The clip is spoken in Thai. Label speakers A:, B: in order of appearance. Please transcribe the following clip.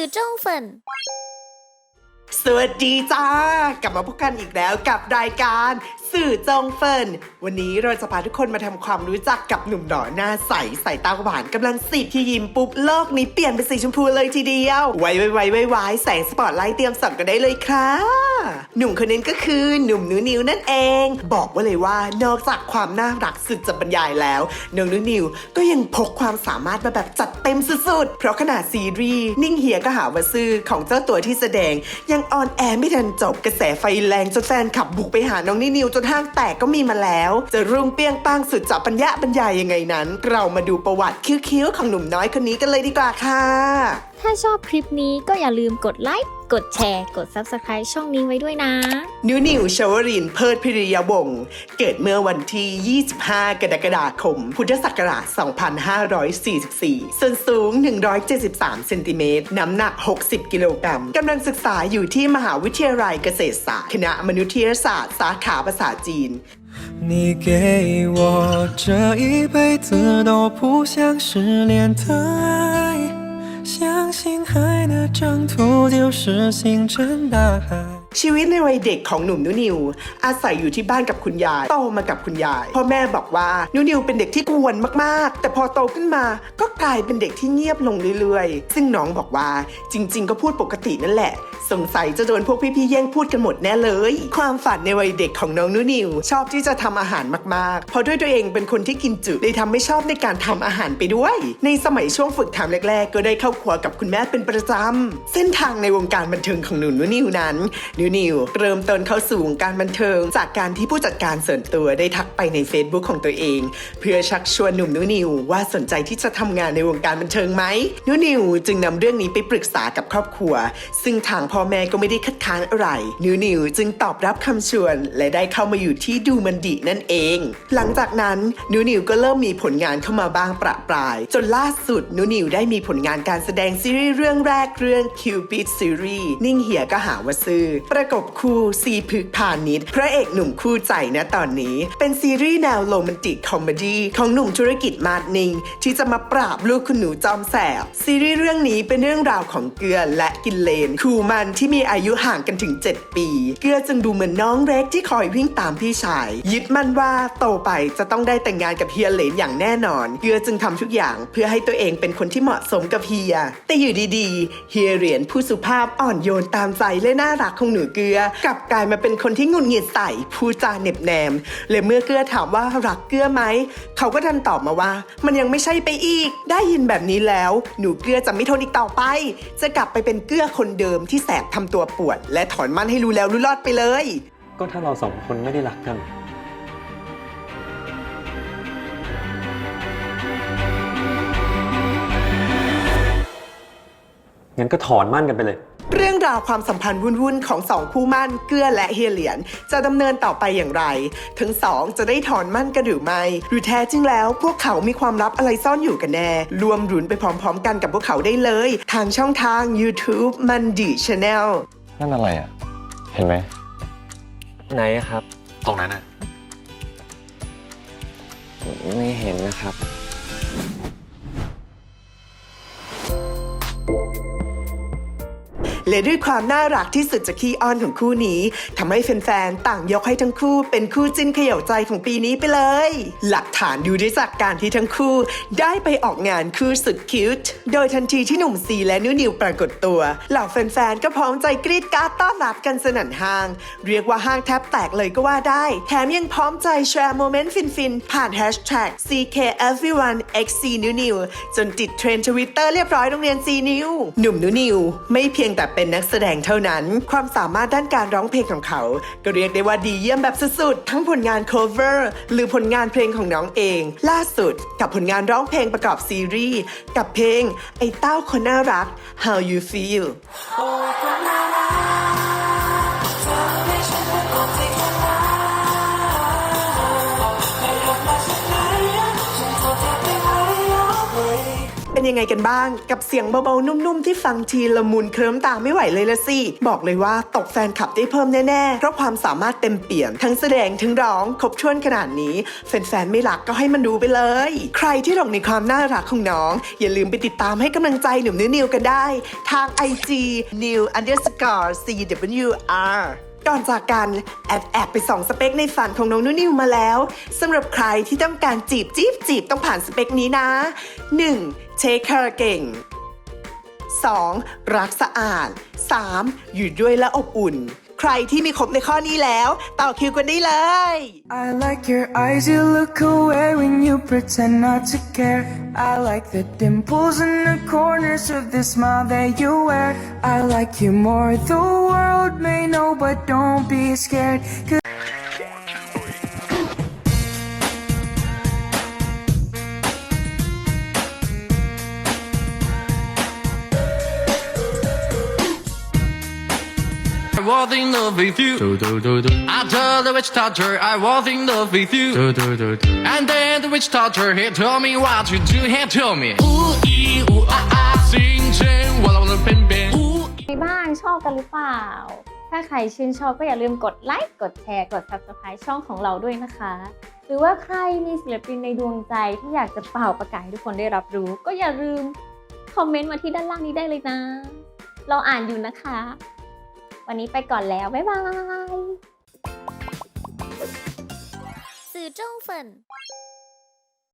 A: สื่อจ้งเฟิน
B: สวัสดีจ้า กลับมาพบกันอีกแล้วกับรายการสื่อจงเฟินวันนี้เราจะพาทุกคนมาทำความรู้จักกับหนุ่มหน่อหน้าใสใส่ตาหวานกำลังสิที่ยิ้มปุ๊บโลกนี้เปลี่ยนเป็นสีชมพูเลยทีเดียว ไว้ไว้ไว้ไว้แสงสปอตไลท์เตรียมส่องกันได้เลยครับ หนุ่มคนนั้นก็คือหนุ่มนิวนิวนั่นเอง บอกไว่าเลยว่านอกจากความน่ารักสุดจะบรรยายแล้วน้องนิวนิวก็ยังพกความสามารถมาแบบจัดเต็มสุดๆ เพราะขนาดซีรีส์นิ่งเฮียก็หาว่าซื้อของเจ้าตัวที่แสดง ยังออนแอร์ไม่ทันจบกระแสไฟแรงจนแฟนขับบุกไปหาน้องนิวนิวจนห้างแตกก็มีมาแล้ว จะรุ่งเปียงป้างสุดจะปัญญาบรรยายยังไงนั้น เรามาดูประวัติคิ้วๆของหนุ่มน้อยคนนี้กันเลยดีกว่าค่ะ
A: ถ้าชอบคลิปนี้ก็อย่าลืมกดไลค์ กดแชร์ กด Subscribe ช่องนี้ไว้ด้วยนะ
B: นิวนิวชวรินทร์เพิดพิริยวงศ์เกิดเมื่อวันที่ 25 กรกฎาคม พุทธศักราช 2544 ส่วนสูง 173 เซนติเมตร น้ำหนัก 60 กิโลกรัม กำลังศึกษาอยู่ที่มหาวิทยาลัยเกษตรศาสตร์ คณะมนุษยศาสตร์ สาขาภาษาจีน
C: 你给我这一辈子都不想失联的爱， 相信海的征途就是星辰大海。
B: ชีวิตในวัยเด็กของหนุ่มนุนิว อาศัยอยู่ที่บ้านกับคุณยายโตมากับคุณยายพ่อแม่บอกว่านุนิวเป็นเด็กที่กวนมากๆ แต่พอโตขึ้นมาก็กลายเป็นเด็กที่เงียบลงเรื่อยๆ ซึ่งน้องบอกว่าจริง ๆ ก็พูดปกตินั่นแหละ สงสัยจะโดนพวกพี่ๆแย่งพูดกันหมดแน่เลย ความฝันในวัยเด็กของน้องนุนิว ชอบที่จะทำอาหารมากๆ เพราะด้วยตัวเองเป็นคนที่กินจุเลยทำให้ชอบในการทำอาหารไปด้วย ในสมัยช่วงฝึกทำแรก ๆ ก็ได้เข้าครัวกับคุณแม่เป็นประจำเส้นทางในวงการบันเทิงของหนุ่มนุนิวนั้นนิวนิวเริ่มต้นเข้าสู่วงการบันเทิง จากการที่ผู้จัดการส่วนตัวได้ทักไปใน Facebook ของตัวเอง เพื่อชักชวนหนุ่มนุนิวว่าสนใจที่จะทำงานในวงการบันเทิงไหมนุนิวจึงนำเรื่องนี้ไปปรึกษากับครอบครัว ซึ่งทางพ่อแม่ก็ไม่ได้คัดค้านอะไรนิวนิวจึงตอบรับคำชวน และได้เข้ามาอยู่ที่ดูมันดีนั่นเอง หลังจากนั้นนิวนิวก็เริ่มมีผลงานเข้ามาบ้างประปราย จนล่าสุดนิวนิวได้มีผลงานการแสดงซีรีส์เรื่องแรกเรื่อง Cupid Series นิ่งเหียก็หาว่าซื้อประกบคู่ซีพึกพาณิชย์พระเอกหนุ่มคู่ใจนะตอนนี้ เป็นซีรีส์แนวโรแมนติกคอมเมดี้ของหนุ่มธุรกิจมาดนิง ที่จะมาปราบลูกคุณหนูจอมแสบ ซีรีส์เรื่องนี้เป็นเรื่องราวของเกลือและกินเลน คู่มันที่มีอายุห่างกันถึง 7 ปี เกลือจึงดูเหมือนน้องเล็กที่คอยวิ่งตามพี่ชาย ยึดมั่นว่าโตไปจะต้องได้แต่งงานกับเฮียเลนอย่างแน่นอน เกลือจึงทำทุกอย่างเพื่อให้ตัวเองเป็นคนที่เหมาะสมกับเฮีย แต่อยู่ดีๆ เฮียเหรียญผู้สุภาพอ่อนโยนตามใจและน่ารักของหนูเกลือ กลับกลายมาเป็นคนที่หงุดหงิดใส่พูดจาเหน็บแนมและเมื่อเกลือถามว่ารักเกลือไหม เขาก็ดันตอบมาว่า มันยังไม่ใช่ไปอีก ได้ยินแบบนี้แล้ว หนูเกลือจะไม่ทนอีกต่อไป จะกลับไปเป็นเกลือคนเดิมที่แสบทำตัวปวด และถอนมันให้รู้แล้วรู้รอดไปเลย
D: ก็ถ้าเราสองคนไม่ได้รักกันงั้นก็ถอนมั่นกันไปเลย
B: เรื่องราวความสัมพันธ์วุ่นๆของสองคู่มั่นเกื้อและเฮียเหลียน จะดำเนินต่อไปอย่างไร ทั้งสองจะได้ถอนมั่นกันหรือไม่ หรือแท้จริงแล้ว พวกเขามีความลับอะไรซ่อนอยู่กันแน่ รวมรุนไปพร้อมๆ กันกับพวกเขาได้เลย ทางช่องทาง YouTube มันดีช n แนล
E: นั่นอะไรอะ เห็นไหม
D: ไหนอะครับ
E: ตรงนั้นอะ
D: ไม่เห็นนะครับ
B: และด้วยความน่ารักที่สุดจากขี้อ้อนของคู่นี้ทำให้แฟนๆ ต่างยกให้ทั้งคู่เป็นคู่จิ้นเขย่าใจของปีนี้ไปเลย หลักฐานดูได้จากการที่ทั้งคู่ ได้ไปออกงานคู่สุดคิวต์โดยทันทีที่หนุ่มซีและนิวนิวปรากฏตัว เหล่าแฟนๆ ก็พร้อมใจกรีดการ์ดต้อนรับกันสนั่นห้าง เรียกว่าห้างแทบแตกเลยก็ว่าได้ แถมยังพร้อมใจแชร์โมเมนต์ฟินๆ ผ่านแฮชแท็ก CKEveryone.xc นิวนิวจนติดเทรนด์ทวิตเตอร์เรียบร้อยโรงเรียนซีนิวหนุ่มนิวนิวไม่เพียงแต่เป็น็นนักแสดงเท่านั้น ความสามารถด้านการร้องเพลงของเขา ก็เรียกได้ว่าดีเยี่ยมแบบสุดๆ ทั้งผลงาน cover หรือผลงานเพลงของน้องเอง ล่าสุด กับผลงานร้องเพลงประกอบซีรีส์ กับเพลงไอ้เต้าคนน่ารัก How You Feel เป็น เป็นยังไงกันบ้าง กับเสียงเบาๆนุ่มๆที่ฟังทีละมุนเคลิ้มตาไม่ไหวเลยละสิบอกเลยว่าตกแฟนคลับได้เพิ่มแน่ๆ เพราะความสามารถเต็มเปี่ยมทั้งแสดงทั้งร้องครบถ้วนขนาดนี้แฟนๆไม่รักก็ให้มันดูไปเลย ใครที่หลงในความน่ารักของน้อง อย่าลืมไปติดตามให้กำลังใจหนุ่มนิวกันได้ ทาง IG new underscore cwr ก่อนจากกันแอบแอบไปส่องสเปคในฝันของน้องนุ่นนิวมาแล้วสำหรับใครที่ต้องการจีบจีบจีบต้องผ่านสเปคนี้นะ 1. เทคแคร์เก่ง 2. รักสะอาด 3. อยู่ด้วยและอบอุ่น ใครที่มีครบในข้อนี้แล้ว ต่อคิวกันได้เลย
F: I like your eyes, you look away when you pretend not to care. I like the dimples in the corners of the smile that you wear. I like you more, the world may know, but don't be scared.
G: Was in love with you. After the witch doctor, I was in love with you. And then the witch doctor, he told me what to do. He told me, ooh ee ooh ah ah, sing sing, walla walla bing bing. Ooh
A: ในบ้างชอบกันหรือเปล่า ถ้าใครชื่นชอบก็อย่าลืมกดไลค์กดแชร์กด subscribe ช่องของเราด้วยนะคะ หรือว่าใครมีศิลปินในดวงใจที่อยากจะเป่าประกาศให้ทุกคนได้รับรู้ ก็อย่าลืมคอมเมนต์มาที่ด้านล่างนี้ได้เลยนะ เราอ่านอยู่นะคะ วันนี้ไปก่อนแล้ว บ๊ายบาย
H: สื่อ中粉。